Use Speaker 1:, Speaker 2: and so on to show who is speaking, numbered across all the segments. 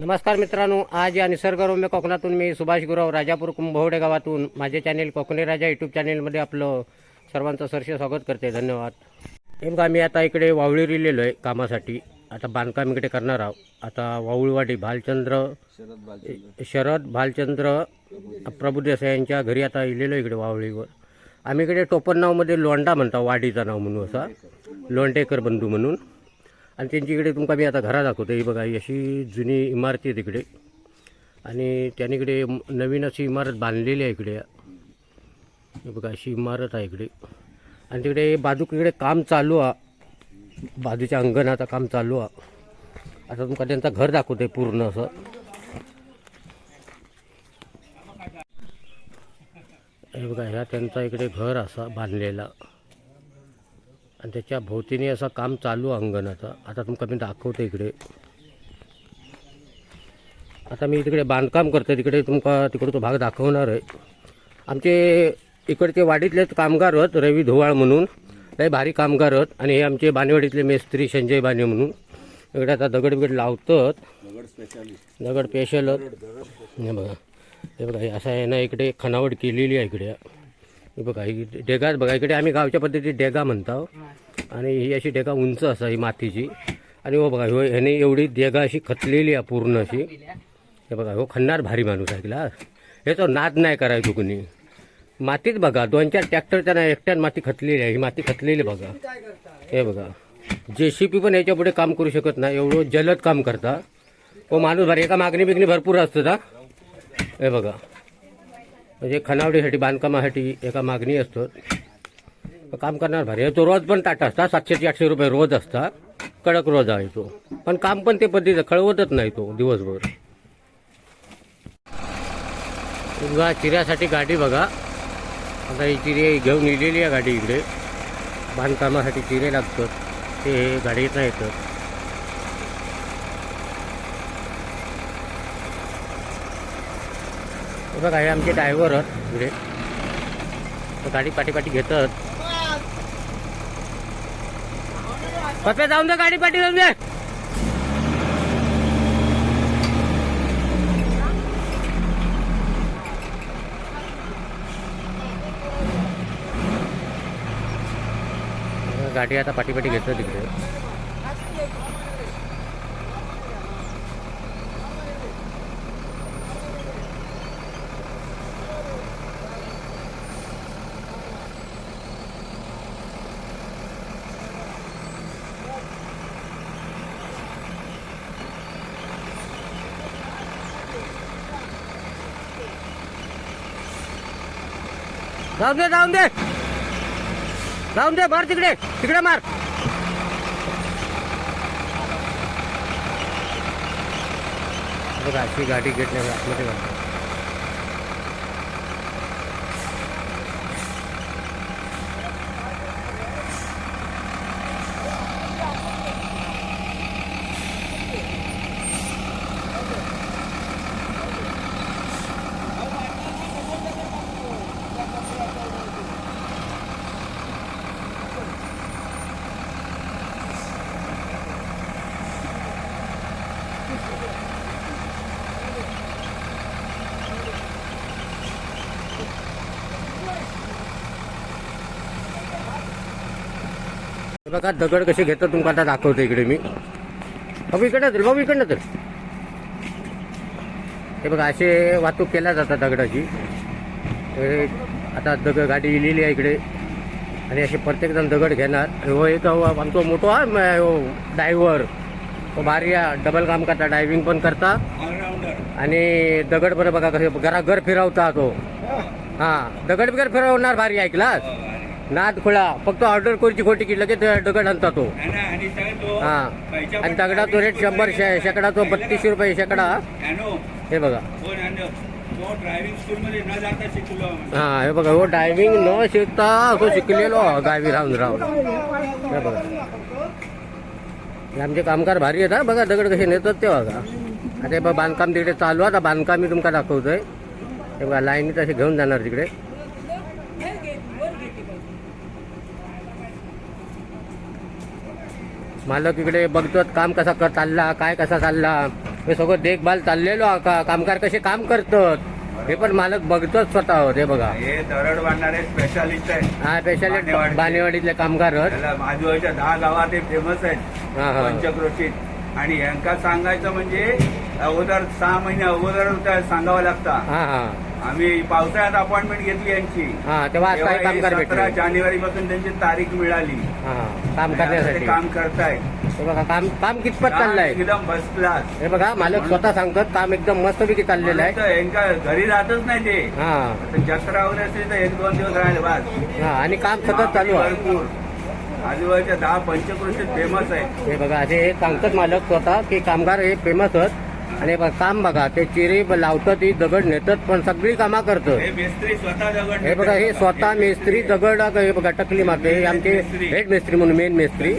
Speaker 1: नमस्कार मित्रांनो आज या निसर्गरम्य कोकणातून मी सुभाष गुरव राजापूर कुंभवडे गावातून माझे चॅनेल कोकणी राजा यूट्यूब चॅनेलमध्ये आपलं सर्वांचं सरसे स्वागत करते. धन्यवाद. नेमका मी आता इकडे वावळी रिलेलो आहे कामासाठी. आता बांधकाम इकडे करणार आहोत. आता वावळीवाडी भालचंद्र शरद भालचंद्र प्रभुदेसाई यांच्या घरी आता इलेलो इकडे वावळीवर. आम्ही इकडे टोपण नावमध्ये लोंडा म्हणतो वाडीचं नाव म्हणून असा. लोंडेकर बंधू म्हणून. आणि त्यांची इकडे तुमका मी आता घरा दाखवतो ही बघा ही अशी जुनी इमारती आहे तिकडे. आणि त्यांनी इकडे नवीन अशी इमारत बांधलेली आहे इकडे. हे बघा अशी इमारत आहे इकडे. आणि तिकडे बाजूक इकडे काम चालू आहे बाजूच्या अंगणाचं काम चालू आहे आता तुमका त्यांचं घर दाखवते पूर्ण असं. हे बघा ह्या त्यांचा इकडे घर असा बांधलेला. आणि त्याच्या भोवतीने असं काम चालू आहे अंगणाचं. आता तुमका मी दाखवतो इकडे. आता मी तिकडे बांधकाम करतो. तिकडे तुमका तिकडे तो भाग दाखवणार आहे. आमचे इकडचे वाडीतलेच कामगार आहेत रवी धोवाळ म्हणून. लय भारी कामगार आहेत. आणि हे आमचे बानेवाडीतले मेस्त्री संजय बाने म्हणून. इकडे आता दगड बिगड लावतात. दगड स्पेशल हे बघा. हे बघा असं आहे ना इकडे खणावट केलेली आहे इकडे. हे बघा ही डेगाच बघा इकडे आम्ही गावच्या पद्धतीत डेगा म्हणतो आणि ही अशी डेगा उंच असा ही मातीची. आणि हो बघा हो ह्याने एवढी डेगा अशी खचलेली आहे पूर्ण अशी. हे बघा हो खन्नार भारी माणूस आहे तिला ह्याचा नाद नाही करायचो कुणी. मातीत बघा दोन चार ट्रॅक्टरच्या नाही एकट्यात माती खचलेली आहे ही माती खचलेली बघा. हे बघा जे सी पी पण याच्यापुढे काम करू शकत नाही एवढं जलद काम करता. हो माणूस भारी एका मागणी बिगणी भरपूर असतं ना हे बघा. म्हणजे खणावडीसाठी बांधकामासाठी एका मागणी असतो. काम करणार भारी. तो रोज पण ताट असता सातशे ते आठशे रुपये रोज असता. कडक रोज आहे तो. पण काम पण ते पद्धतीचं कळवतच नाही तो दिवसभर. बघा चिऱ्यासाठी गाडी बघा. आता ही चिरे घेऊन इलेली आहे गाडी इकडे. बांधकामासाठी चिरे लागतात. ते गाडीत नाही येतात बघा हे आमचे ड्रायव्हर आहेत इकडे गाडी पाठीपाठी घेतात पप्पे जाऊन दे गाडी पाठी जाऊन दे. गाडी आता पाठीपाठी घेतात तिकडे. जाऊन दे जाऊन दे. जाऊन दे मार तिकडे. तिकडे मार. बघा अशी गाडी घेतली आतमध्ये बघा दगड कसे घेतात तुमका आता दाखवतो इकडे मी. बाबू इकडं तर बाबू इकडनं तर हे बघा असे वाहतूक केल्या जातात दगडाची. हे आता दगड गाडी इलेली आहे इकडे. आणि असे प्रत्येकजण दगड घेणार. हो एक हो, आमचा मोठो हा हो, डायव्हर तो भारी डबल काम करता डायविंग पण करता. आणि दगड बरं बघा कसं घरा घर फिरवता तो. हा दगड बिगड फिरवणार भारी ऐकलास? नाद खुळा. फक्त ऑर्डर करूची खोटी की लगेच दगड आणता तो. हा. आणि दगडा तो रेट शंभर शेकडा तो बत्तीसशे रुपये शेकडा. हे बघा.
Speaker 2: शिकलो
Speaker 1: हा हे बघा हो ड्रायव्हिंग न शिकता तो शिकलेलो गावी राहून राहून. हे बघा. हे आमचे कामगार भारी आहेत हा. बघा दगड कसे नेतात ते बघा. आता हे बघा बांधकाम तिकडे चालू आता बांधकाम मी तुमका दाखवतोय. हे बघा लाईनीत असे घेऊन जाणार तिकडे. मालक इकडे बघतात काम कसा कर चालला काय कसा चालला. हे सगळं देखभाल चाललेलो हा का कामगार कसे काम करतात? हे पण मालक बघतोच स्वतः हे बघा.
Speaker 2: हे दरड बांधणारे स्पेशालिस्ट आहेत.
Speaker 1: हा स्पेशली
Speaker 2: बाणेवाडीचे.
Speaker 1: बाणेवाडीतले कामगार आहेत.
Speaker 2: त्याला आजूबाजूच्या दहा गावात हे फेमस आहेत
Speaker 1: हा, हा.
Speaker 2: पंचक्रोशीत. आणि यांका सांगायचं म्हणजे अगोदर सहा महिने अगोदर त्या सांगावं लागतं.
Speaker 1: हा हा.
Speaker 2: आम्ही पावसाळ्यात अपॉइंटमेंट घेतली यांची.
Speaker 1: हा तेव्हा आज काही कामगार
Speaker 2: सतरा
Speaker 1: भेटले.
Speaker 2: जानेवारी पासून त्यांची तारीख मिळाली.
Speaker 1: हा काम
Speaker 2: ते
Speaker 1: करण्यासाठी.
Speaker 2: काम करतायत.
Speaker 1: हे बघा काम काम कितपत चाललंय?
Speaker 2: एकदम फर्स्ट क्लास
Speaker 1: हे बघा मालक स्वतः सांगतात काम एकदम मस्तपैकी चाललेलं आहे.
Speaker 2: घरी राहतच नाही ते.
Speaker 1: हा.
Speaker 2: आता जत्रा वगैरे असली तर एक दोन दिवस राहिले बस.
Speaker 1: हा आणि काम सतत चालू आहे.
Speaker 2: भरपूर. आजूबाजूच्या दहा पंचक्रोशीत फेमस आहे
Speaker 1: हे बघा असे हे सांगतात मालक स्वतः की कामगार हे फेमस आहेत. आणि बघा, काम बघा ते चिरे लावतात ही दगड नेतात पण सगळी कामा करतात.
Speaker 2: हे मिस्त्री स्वतः दगड
Speaker 1: बघा हे स्वतः मेस्त्री दगड हे बघा टकली मारते हे आमचे हेड मेस्त्री म्हणून मेन मेस्त्री.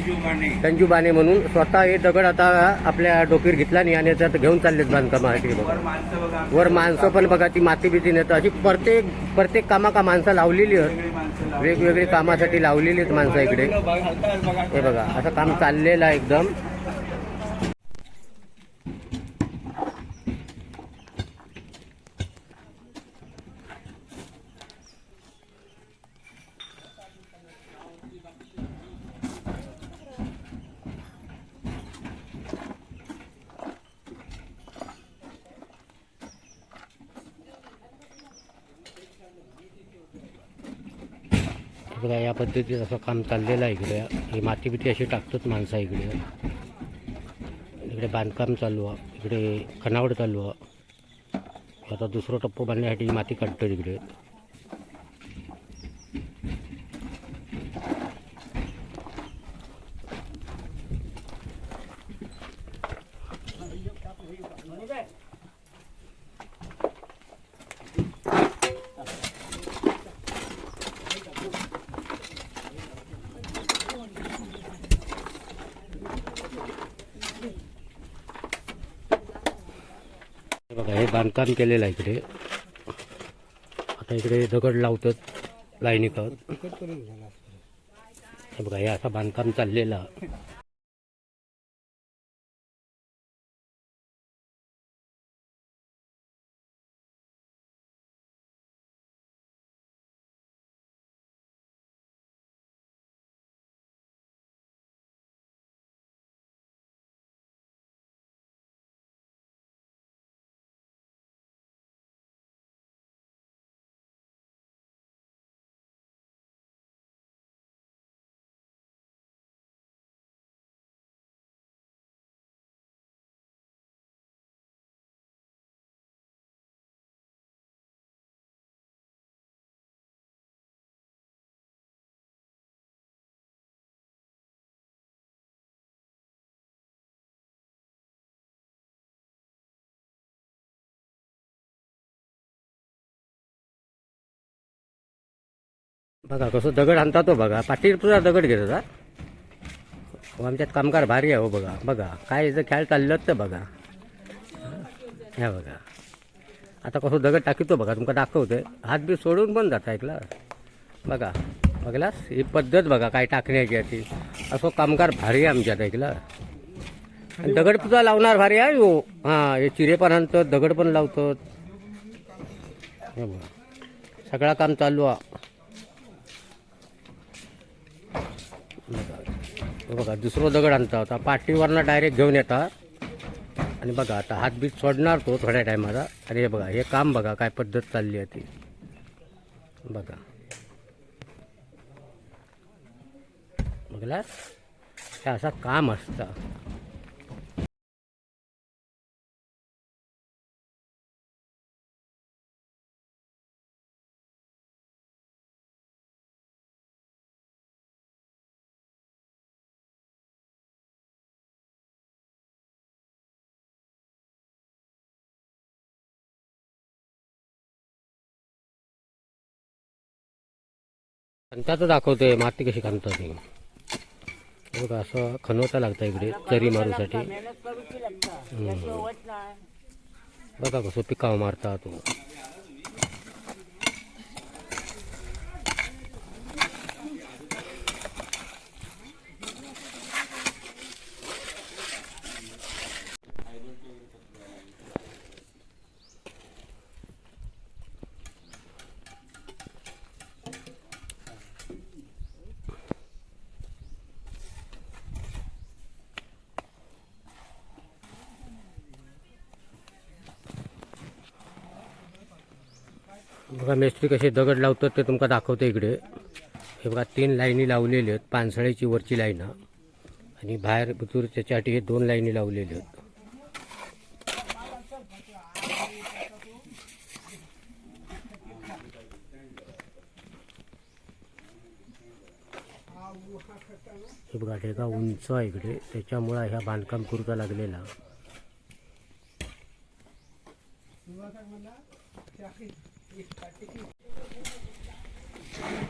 Speaker 1: संजू बाने म्हणून स्वतः हे दगड आता आपल्या डोकीवर घेतला नाही आणि आता घेऊन चाललेत बांधकामासाठी बघा.
Speaker 2: वर माणसं
Speaker 1: पण बघा ती माती बिती नेतात. अशी प्रत्येक प्रत्येक कामा का माणसं लावलेली आहेत. वेगवेगळी कामासाठी लावलेली आहेत माणसं इकडे. हे बघा असं काम चाललेलं आहे एकदम. बघा या पद्धतीत असं काम चाललेलं आहे इकडे. ही माती बिती अशी टाकतात माणसं इकडे. इकडे बांधकाम चालू आहे. इकडे खणावड चालू आहे. आता दुसरं टप्पो बांधण्यासाठी माती काढतो इकडे. बांधकाम केलेलं आहे इकडे. आता इकडे दगड लावतात हे बघा हे असं बांधकाम चाललेलं. बघा कसं दगड आणता तो हो बघा. पाठीवर पुरा दगड घेत होता हो, आमच्यात कामगार भारी आहे हो बघा. बघा काय इथं खेळ चाललं तर बघा. ह्या बघा. आता कसं दगड टाकीतो बघा तुमका दाखवतोय. हात बी सोडून पण जाता ऐकला बघा बघलास? ही पद्धत बघा काय टाकण्याची ती असं कामगार भारी आहे आमच्यात ऐकला आणि दगड सुद्धा लावणार भारी आहे हो. हां हे चिरे पण आणतात दगड पण लावतात. हे बघा. सगळा काम चालू आहे. हे बघा दुसरं दगड आणता. होता पाठीवरनं डायरेक्ट घेऊन येता. आणि बघा आता हात बीत सोडणार तो थोड्या टायमाला. आणि हे बघा हे काम बघा काय पद्धत चालली आहे ती. बघा. बघला? हे असं काम असतं. खणताचं दाखवतोय माती कशी खणतात ती. बघा असं खणवता लागतं इकडे चरी मारूसाठी. बघा कसं पिकावं मारता तो बघा मेस्त्री कसे दगड लावतात ते तुमका दाखवतं इकडे. हे बघा तीन लाईनी लावलेले आहेत पानसळ्याची वरची लाईन. आणि बाहेर भितूर त्याच्यासाठी हे दोन लाईनी लावलेले आहेत. हे बघा ढेगा उंच आहे इकडे. त्याच्यामुळं ह्या बांधकाम करूचा लागलेला. Thank you.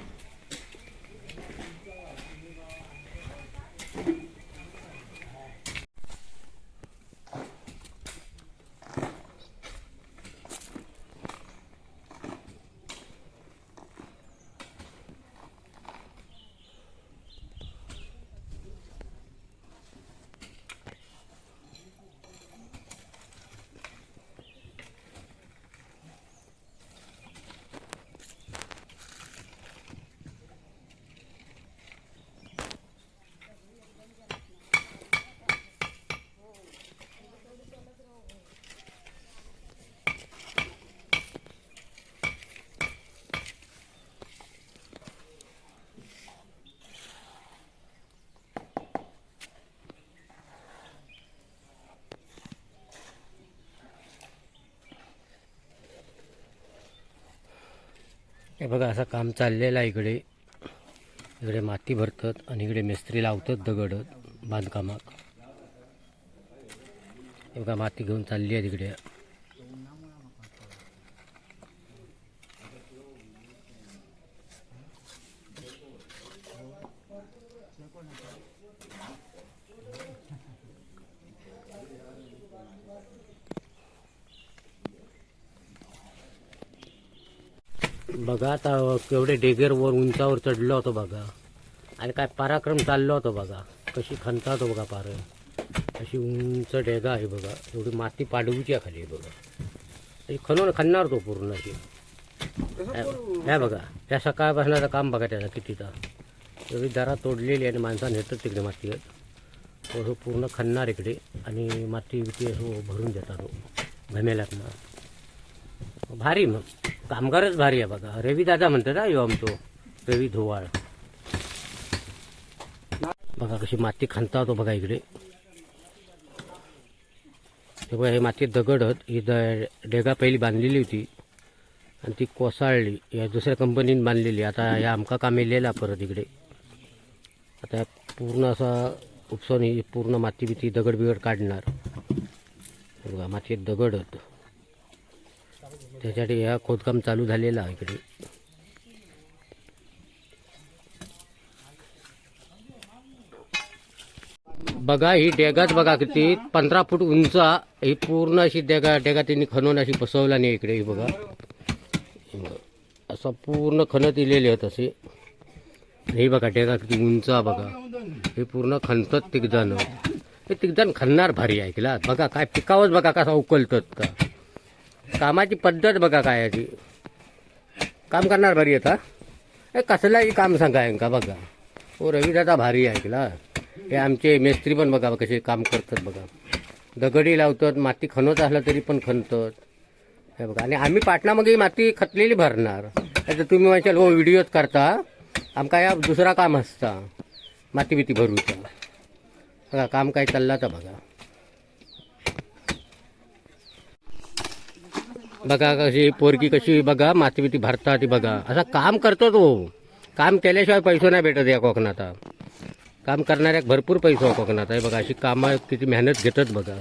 Speaker 1: हे बघा असं काम चाललेलं आहे इकडे. इकडे माती भरतात आणि इकडे मिस्त्री लावतात दगड बांधकामात. हे बघा माती घेऊन चालली आहे तिकडे बघा आता केवढे डेगर वर उंचावर चढलो होतो बघा. आणि काय पराक्रम चाललो होतो बघा. कशी खणतात होतो बघा पार. अशी उंच डेगा आहे बघा. एवढी माती पाडवीची आहे खाली बघा. अशी खणून खणणार तो पूर्ण अशी नाही बघा. त्या सकाळपासूनचं काम बघा त्याचा कितीचा एवढी दरा तोडलेली आणि माणसाने नेतात तिकडे मातीवर. तो पूर्ण खणणार इकडे. आणि माती बिती असं भरून देतात. तो घमेल्यातनं भारी मग. कामगारच भारी आहे बघा. रवी दादा म्हणतात हा यो आमचो रवी धोवाळ. बघा कशी माती खणता होतो बघा इकडे. हे बघा हे माती दगड ही द डेगा पहिली बांधलेली होती आणि ती कोसळली. या दुसऱ्या कंपनीने बांधलेली. आता या आमका काम येलेला परत इकडे. आता पूर्ण असा उपसून ही पूर्ण माती बिती दगड बिगड काढणार बघा मातीत दगड होतं त्यासाठी ह्या खोदकाम चालू झालेलं आहे इकडे. बघा ही डेगाच बघा किती पंधरा फूट उंच ही पूर्ण अशी डेगा डेगा त्यांनी खणून अशी बसवला नाही इकडे ही बघा. हे बघा. असं पूर्ण खणत इलेले आहेत असे. हे बघा डेगा किती उंच बघा. हे पूर्ण खणतात तिघजण. हे तिघजण खणणार भारी ऐकला? बघा काय पिकावच बघा कसा उकलतात का? कामाची पद्धत बघा काय आहे ती. काम करणार भारी आता. हे कसलाही काम सांगा यांका बघा. हो रविदादा भारी आहे तिला. हे आमचे मेस्त्री पण बघा कसे काम करतात बघा. दगडी लावतात माती खणत असला तरी पण खणतात. हे बघा. आणि आम्ही पाटणामध्ये माती खतलेली भरणार. आता तुम्ही म्हणशाल हो व्हिडिओच करता? आमका या दुसरा काम असता. माती बिती भरूचा. बघा काम काय चालला तर बघा. बघा कशी पोरगी कशी बघा माती बिती भरता ती बघा. असं काम करतो तो. काम केल्याशिवाय पैसे नाही भेटत या कोकणात. काम करणाऱ्याक भरपूर पैसा कोकणात. आहे बघा अशी कामं किती मेहनत घेतात बघा.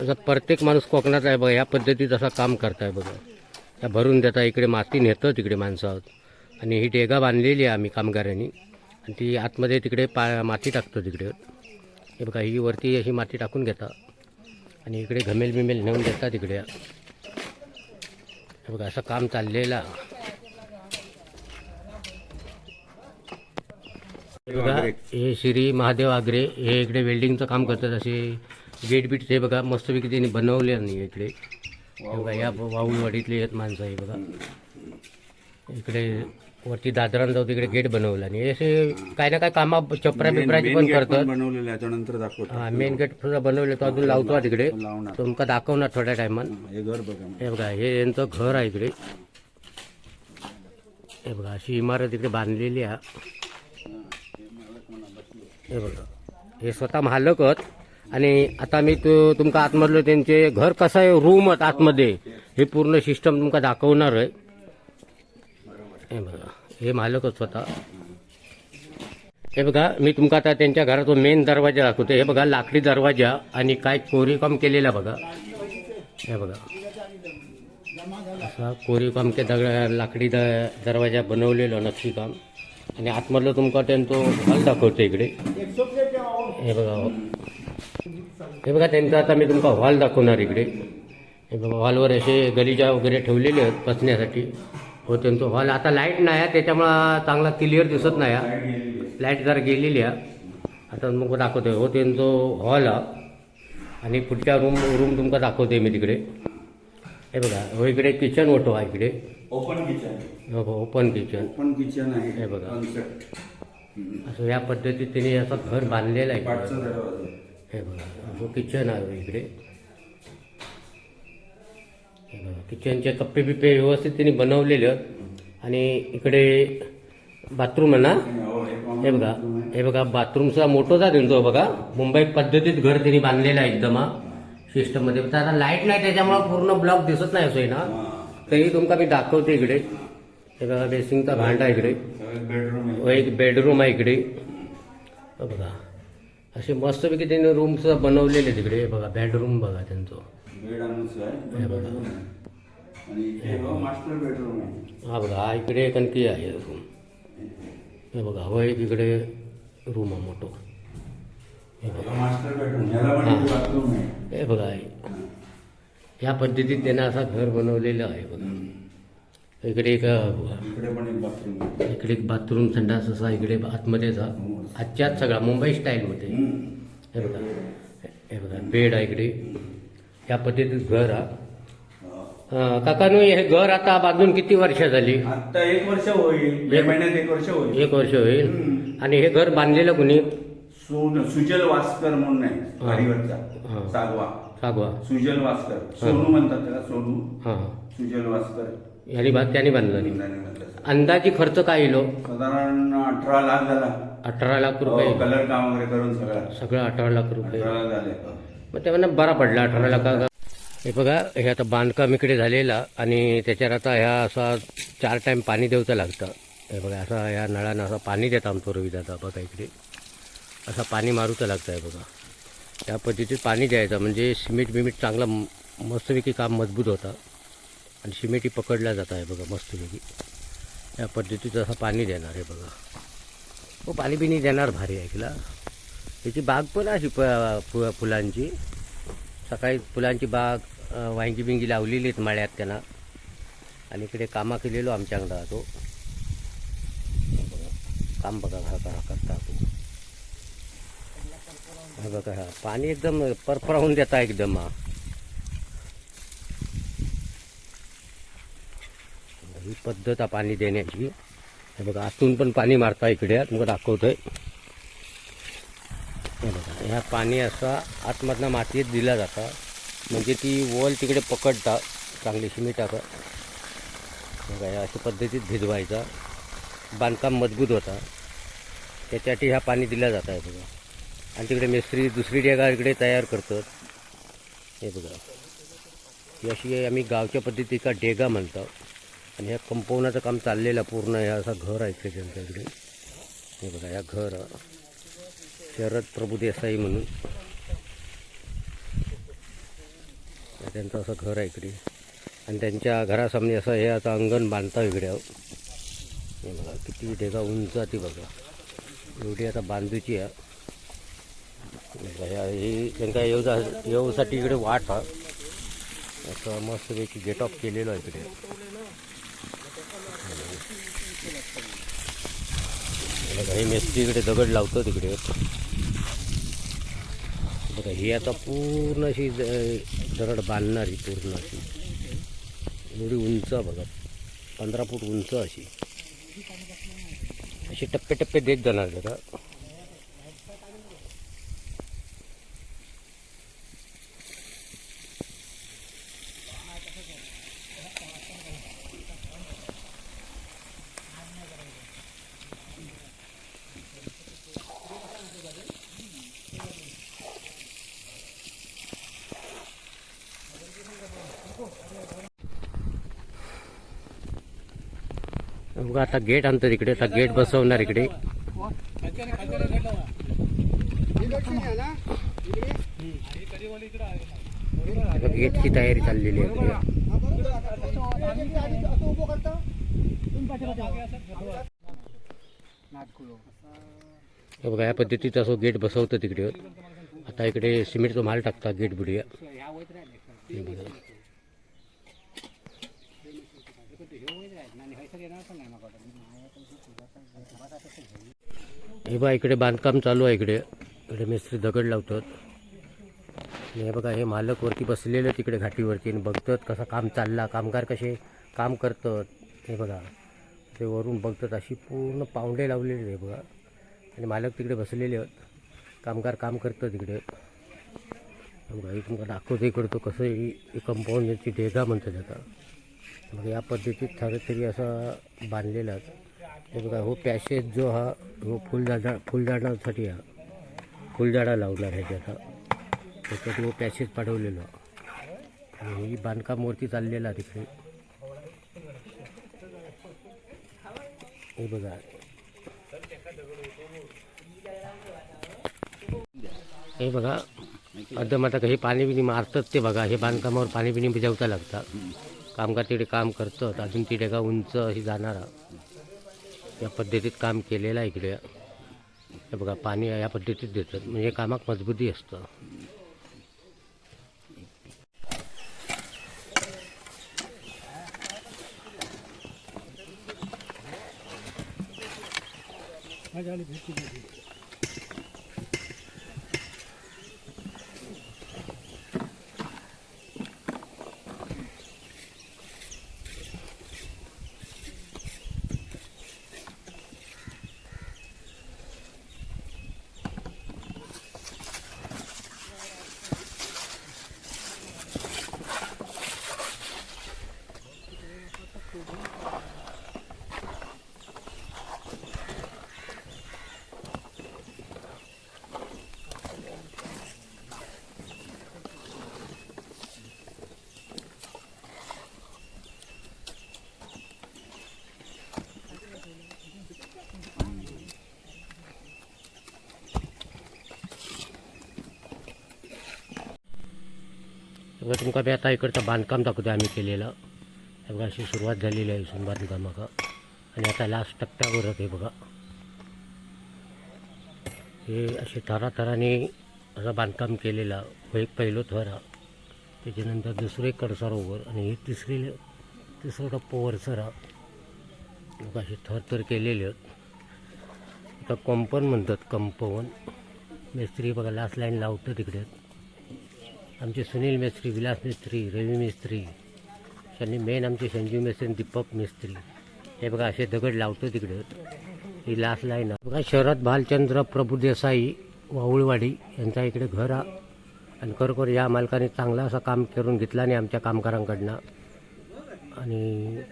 Speaker 1: असा प्रत्येक माणूस कोकणात आहे बघा या पद्धतीत असा काम करताय बघा. त्या भरून देता इकडे माती नेतं तिकडे माणसं आणि ही डेगा बांधलेली आहे आम्ही कामगारांनी. आणि ती आतमध्ये तिकडे पा माती टाकतो तिकडे. हे बघा ही वरती अशी माती टाकून घेता आणि इकडे घमेल बिमेल नेऊन देतात तिकडे. हे बघा असं काम चाललेलं. हे बघा हे श्री महादेव आगरे हे इकडे वेल्डिंगचं काम करतात असे. गेट बीट हे बघा मस्तपैकी त्यांनी बनवले नाही इकडे. हे बघा या वाऊळवाडीतले आहेत माणसं आहे बघा. इकडे वरती दादरान जाऊ तिकडे गेट बनवलं. आणि असे काही ना काय कामा बिपऱ्याची
Speaker 3: मेन
Speaker 1: पण करतात.
Speaker 3: बनवलेलं आहे त्यानंतर दाखवतो.
Speaker 1: हा मेन गेट सुद्धा बनवले तो अजून लावतो तिकडे.
Speaker 3: लावणार.
Speaker 1: तुमका दाखवणार थोड्या टायमान
Speaker 3: हे घर बघा.
Speaker 1: हे बघा हे यांचं घर आहे इकडे. हे बघा अशी इमारत इकडे बांधलेली आहे. हे बघा हे स्वतः मालकच आणि आता मी तो तुमका आतमधलं त्यांचे घर कसं आहे रूमच आतमध्ये. हे पूर्ण सिस्टम तुमका दाखवणार आहे. हे बघा हे मालकच स्वतः हे बघा मी तुमका आता त्यांच्या घरातून मेन दरवाजा दाखवतो हे बघा लाकडी दरवाजा आणि काय कोरीकाम केलेला बघा. हे बघा. असा कोरीकाम के दगड लाकडी द दरवाजा बनवलेलो नक्षीकाम आणि आतमधलं तुमका त्यांचं हॉल दाखवतो इकडे. हे बघा हो. हे बघा त्यांचं आता मी तुमका हॉल दाखवणार इकडे. हे बघा हॉलवर असे गलिजा वगैरे ठेवलेले आहेत बसण्यासाठी. हो त्यांचं हॉल आता लाइट नाही आहे त्याच्यामुळं चांगला क्लिअर दिसत नाही आहे. लाइट जरा गेलेली आहे आता मग दाखवतोय. हो त्यांचं हॉल आणि पुढच्या रूम रूम तुमका दाखवते मी तिकडे. हे बघा हो इकडे किचन ओटो आहे इकडे.
Speaker 3: ओपन किचन
Speaker 1: हो ओपन किचन
Speaker 3: ओपन किचन आहे.
Speaker 1: हे बघा. असं या पद्धतीत त्यांनी असं घर बांधलेलं आहे हे बघा किचन आहे इकडे. बघा किचनचे कप्पे बिप्पे व्यवस्थित त्यांनी बनवलेले. आहेत आणि इकडे बाथरूम आहे ना?
Speaker 3: हे
Speaker 1: बघा हे बघा बाथरूमचा मोठोचा त्यांचा बघा. मुंबई पद्धतीत घर त्यांनी बांधलेलं आहे एकदम हा. मध्ये. तर आता लाइट नाही त्याच्यामुळे पूर्ण ब्लॉक दिसत नाही असं ना? तरी तुमका मी दाखवते इकडे. हे बघा बेसिंगचा भांडा इकडे.
Speaker 3: आहे
Speaker 1: व एक बेडरूम आहे इकडे. बघा. असे मस्तपैकी त्यांनी रूमचं बनवलेले तिकडे हे बघा बेडरूम बघा त्यांचं.
Speaker 3: बेड अनुसार आहे दोन बेडरूम आहे. आणि इथे मास्टर बेडरूम आहे.
Speaker 1: हा बघा हा इकडे आणखी आहे रूम हे बघा हो एक इकडे रूम आहे मोठं. हे बघा.
Speaker 3: मास्टर बेडरूम याला पण
Speaker 1: हा.
Speaker 3: बाथरूम आहे.
Speaker 1: हे बघा या पद्धतीत त्यानं असं घर बनवलेलं आहे बघा. इकडे एक
Speaker 3: इकडे पण एक बाथरूम
Speaker 1: इकडे एक बाथरूम संडास असा इकडे आतमध्येच हा. आजच्याच सगळा मुंबई स्टाईलमध्ये. हे बघा. हे बघा बेड आहे इकडे. या पद्धतीत घर हा. अं, काकानो हे घर आता बांधून किती वर्ष झाली?
Speaker 3: आता एक वर्ष होईल. मे महिन्यात एक वर्ष होईल.
Speaker 1: एक वर्ष होईल. आणि हे घर बांधलेलं कुणी?
Speaker 3: सोन सुजल वास्कर म्हणून आहे.
Speaker 1: हा. हा.
Speaker 3: सागवा.
Speaker 1: सागवा.
Speaker 3: सुजल वास्कर. सोनू म्हणतात त्याला सोनू.
Speaker 1: हां.
Speaker 3: सुजल वास्कर.
Speaker 1: यांनी त्यांनी बांधलं. अंदाजी खर्च काय येलो
Speaker 3: साधारण अठरा लाख झाला.
Speaker 1: अठरा लाख रुपये.
Speaker 3: कलर काम वगैरे करून सगळा.
Speaker 1: सगळं अठरा लाख रुपये.
Speaker 3: अठरा लाख झाले.
Speaker 1: मग तेव्हा बरा पडला अठरा लाखा हे बघा हे आता बांधकाम इकडे झालेला आणि त्याच्यावर आता ह्या असा चार टाईम पाणी देऊचं लागतं. हे बघा असा ह्या नळानं असं पाणी देतं आमचं रविदादा बघा इकडे. असं पाणी मारूचं लागतं आहे बघा. त्या पद्धतीत पाणी द्यायचं म्हणजे सिमेंट बिमेंट चांगला मस्तपैकी काम मजबूत होतं. आणि सिमेंटही पकडला जात आहे बघा मस्तपैकी. या पद्धतीचं असं पाणी देणार आहे बघा. हो पाणी बिनी देणार भारी ऐकला? त्याची बाग पण अशी प फुलांची. सकाळी फुलांची बाग वांगी बिंगी लावलेली आहेत माळ्यात त्यांना. आणि इकडे कामा केलेलो आमच्या अंगडा तो हो. काम बघा हा करता तो बघा हा पाणी एकदम परपरावून देता एकदम हा. ही पद्धत आहे पाणी देण्याची. हे बघा आतून पण पाणी मारता इकडे तुम्हाला दाखवतोय. हे बघा ह्या पाणी असा आतमधनं मातीत दिला जाता. म्हणजे ती वॉल तिकडे पकडता चांगली शिमी टाका बघा अशा पद्धतीत भिजवायचा. बांधकाम मजबूत होता. त्याच्यासाठी ह्या पाणी दिला जात आहे बघा. आणि तिकडे मिस्त्री दुसरी डेगा इकडे तयार करतात. हे बघा. ही अशी आम्ही गावच्या पद्धतीचा डेगा म्हणतो. आणि ह्या कंपाऊंडाचं काम चाललेलं पूर्ण ह्या असं घर आहे इकडे त्यांच्या इकडे. हे बघा ह्या घर. शरद प्रभू देसाई म्हणून. त्यांचं असं घर आहे इकडे. आणि त्यांच्या घरासामने असं हे आता अंगण बांधता इकडे हे बघा किती ढेगा उंच ती बघा. एवढी आता बांधूची आहे. हे ही त्यांच्या येऊचा येऊसाठी इकडे वाट हा. असं मस्तपैकी गेट ऑफ केलेलं आहे इकडे. हे मेस्त्री इकडे दगड लावतो तिकडे. ही आता पूर्ण अशी दरड बांधणारी पूर्ण अशी. एवढी उंच बघा पंधरा फूट उंच अशी. असे टप्पे टप्पे देत जाणार जरा. आता गेट आता गेट बसवणार इकडे. आता गेटची तयारी आहे इकडे. बघा, या पद्धतीचा असं गेट बसवतं तिकडे आता इकडे सिमेंटचा माल टाकता गेट बुडूया. हे बघा. इकडे बांधकाम चालू आहे इकडे. इकडे मिस्त्री दगड लावतात. आणि हे बघा हे मालक वरती बसलेले तिकडे घाटीवरती आणि बघतात कसं काम चालला कामगार कसे काम करतात. हे बघा ते वरून बघतात अशी पूर्ण पावंडे लावलेली आहे बघा. आणि मालक तिकडे बसलेले आहेत. कामगार काम करतात तिकडे बघा तुम्हाला दाखवतो इकडतो कसं ही कंपाऊंड याची देगा म्हणतात आता. मग या पद्धतीत थरथरी असा बांधलेला आहे. हे बघा हो पॅसेज जो हा हो फुलझाडा फुलझाडासाठी हा. फुलझाडा लावणार आहे त्याचा. त्याच्यात हो पॅसेज पाठवलेलं. आणि ही बांधकाम वरती तिकडे. हे बघा. हे बघा अदम आता हे पाणी बिणी मारतात ते बघा. हे बांधकामावर पाणी बिणी भिजवता लागतात. कामगार तिकडे काम करतात. अजून तिथे का उंच हे जाणार. या पद्धतीत काम केलेलं आहे इकडे. हे बघा पाणी या पद्धतीत देतात. म्हणजे कामाक मजबूती असतं. बघा तुमका मी आता इकडचं बांधकाम दाखवतो आम्ही केलेलं. हे बघा अशी सुरुवात झालेली आहे इथून बांधकामाका. आणि आता लास्ट टप्प्यावर हे बघा. हे असे थराथराने असं बांधकाम केलेलं. हो एक पहिलं थर. त्याच्यानंतर दुसरं एक कडसरोवर आणि हे तिसरी तिसरं टप्पं वरसर हा बघा असे थर तर केलेले आहेत. आता कंपन म्हणतात कंपवन मिस्त्री बघा लास्ट लाईन लावतं तिकडे. आमचे सुनील मेस्त्री विलास मिस्त्री रवी मिस्त्री त्यांनी मेन आमचे संजीव मिस्त्री आणि दीपक मिस्त्री. हे बघा असे दगड लावतो तिकडे. ही लास्ट लाईन बघा शरद भालचंद्र प्रभू देसाई वाऊळवाडी यांचा इकडे घर हा आणि खरोखर या मालकाने चांगला असं काम करून घेतला नाही आमच्या कामगारांकडनं. आणि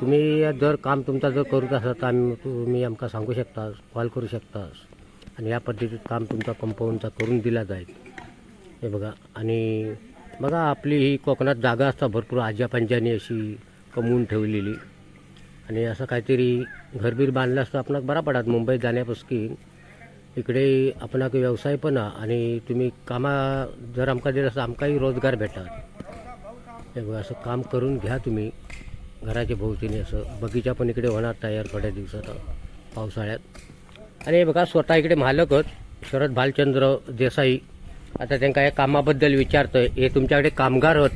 Speaker 1: तुम्ही जर काम तुमचा जर करत असाल तर आम्ही तुम्ही आमका सांगू शकता कॉल करू शकतास आणि या पद्धतीत काम तुमचा कंपाऊंडचा करून दिला जाईल. हे बघा. आणि बघा आपली ही कोकणात जागा असता भरपूर. आज्या अशी कमवून ठेवलेली. आणि असं काहीतरी घरबीर बांधलं असतं आपणाक बरा पडत मुंबईत जाण्यापासून इकडे आपणाक व्यवसाय पण हा. आणि तुम्ही कामा जर आमका दिलं असतं आमकाही रोजगार भेटतात हे बघा असं काम करून घ्या तुम्ही. घराच्या भोवतीने असं बगीचा पण इकडे होणार तयार थोड्या दिवसात पावसाळ्यात. आणि हे बघा स्वतः इकडे मालकच शरद भालचंद्र देसाई. आता त्यांना या कामाबद्दल विचारतोय. हे तुमच्याकडे कामगार होत.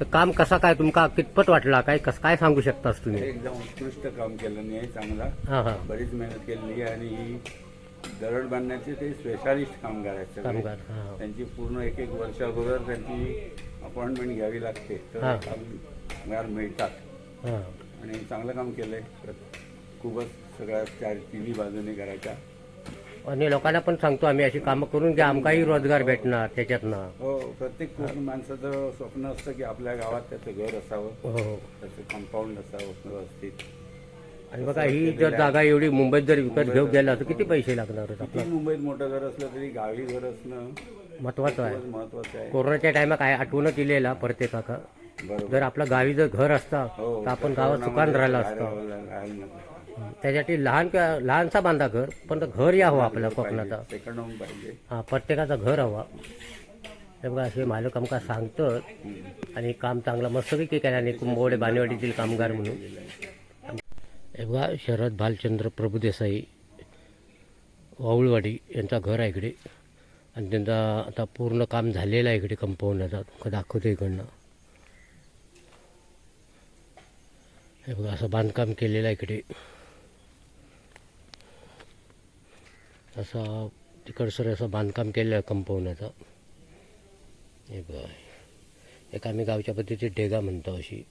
Speaker 1: तर काम कसा काय? तुमका कितपत वाटला? काय कसं काय सांगू शकतास तुम्ही?
Speaker 2: एकदम उत्कृष्ट काम केलं नाही चांगला.
Speaker 1: हां हां.
Speaker 2: बरीच मेहनत केलेली आहे आणि ही दरड बांधण्याचे ते स्पेशालिस्ट कामगार आहेत सगळे.
Speaker 1: कामगार हां
Speaker 2: त्यांची पूर्ण एक एक वर्ष अगोदर त्यांची अपॉइंटमेंट घ्यावी लागते. तर. कामगार मिळतात.
Speaker 1: हां.
Speaker 2: आणि चांगलं काम केलंय. खूपच सगळ्या चार तिन्ही बाजूने करायचा
Speaker 1: आणि लोकांना पण सांगतो आम्ही अशी कामं करून घ्या आमकाही रोजगार भेटणार त्याच्यातनं.
Speaker 2: हो प्रत्येक माणसाचं स्वप्न असतं की आपल्या गावात त्याचं घर असावं
Speaker 1: हो
Speaker 2: त्याचं कंपाऊंड असावं व्यवस्थित.
Speaker 1: आणि बघा ही जर जागा एवढी मुंबईत जर विकत घेऊ गेला तर किती पैसे लागणार आहेत
Speaker 2: किती मुंबईत मोठं घर असलं तरी गावी घर असणं
Speaker 1: महत्वाचं आहे.
Speaker 2: महत्वाचं आहे.
Speaker 1: कोरोनाच्या टायमात काय आठवण केलेला प्रत्येकाका
Speaker 2: बरोबर.
Speaker 1: जर आपलं गावी जर घर असता
Speaker 2: हो
Speaker 1: तर आपण गावात सुकान राहिला असतो. त्यासाठी लहान लहानसा बांधा घर पण घर या हवा आपल्या कोकणाचा.
Speaker 2: सेकंड होम पाहिजे.
Speaker 1: हा प्रत्येकाचं घर हवा. हे बघा असे मालक आमका सांगतात आणि काम चांगलं मस्तपैकी केलं आणि कुंभवडे बानेवाडीतील कामगार म्हणून. हे बघा शरद भालचंद्र प्रभुदेसाई वाऊळवाडी यांचा घर आहे इकडे. आणि त्यांचा आता पूर्ण काम झालेलं आहे इकडे कंपाऊंडाचा. तुमका दाखवतो इकडनं. हे बघा असं बांधकाम केलेलं आहे इकडे. असं तिकडसर असं बांधकाम केलेलं आहे कंपाऊंडाचं हे बघा. एक आम्ही गावच्या पद्धतीची डेगा म्हणतो अशी.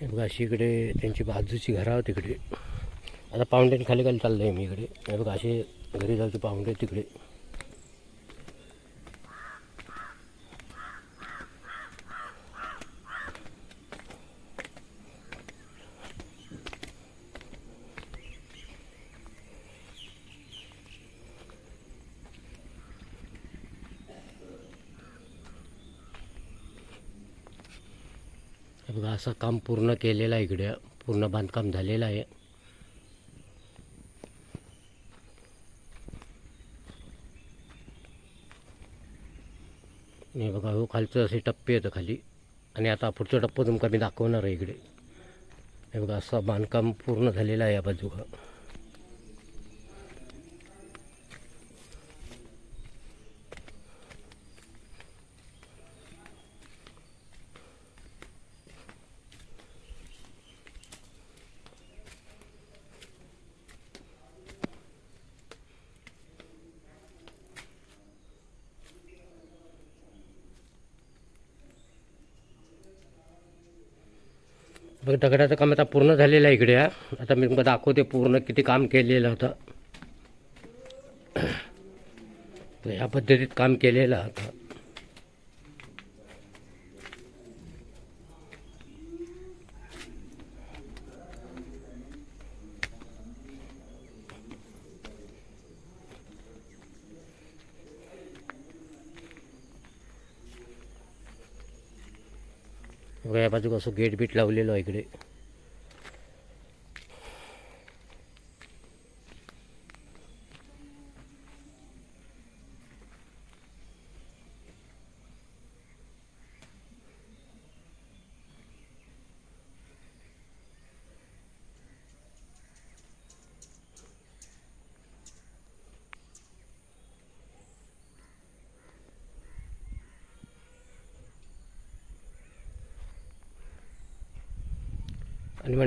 Speaker 1: हे बघा अशी इकडे त्यांची बाजूची घरं आहोत तिकडे. आता पाऊंडेन खाली खाली चाललं आहे मी इकडे. हे बघा असे घरी जाऊचे पाऊंडे तिकडे हे बघा असं काम पूर्ण केलेलं आहे इकडे. पूर्ण बांधकाम झालेलं आहे. हे बघा हो खालचं असे टप्पे येतं खाली. आणि आता पुढचं टप्पं तुमका मी दाखवणार आहे इकडे. हे बघा असं बांधकाम पूर्ण झालेलं आहे या बाजूला. दगडाचं काम आता पूर्ण झालेलं आहे इकडे आता मी तुम्हाला दाखवते पूर्ण किती काम केलेलं होतं. तर ह्या पद्धतीत काम केलेलं होतं. बघा या बाजूक असं गेट बीट लावलेलं आहे इकडे आणि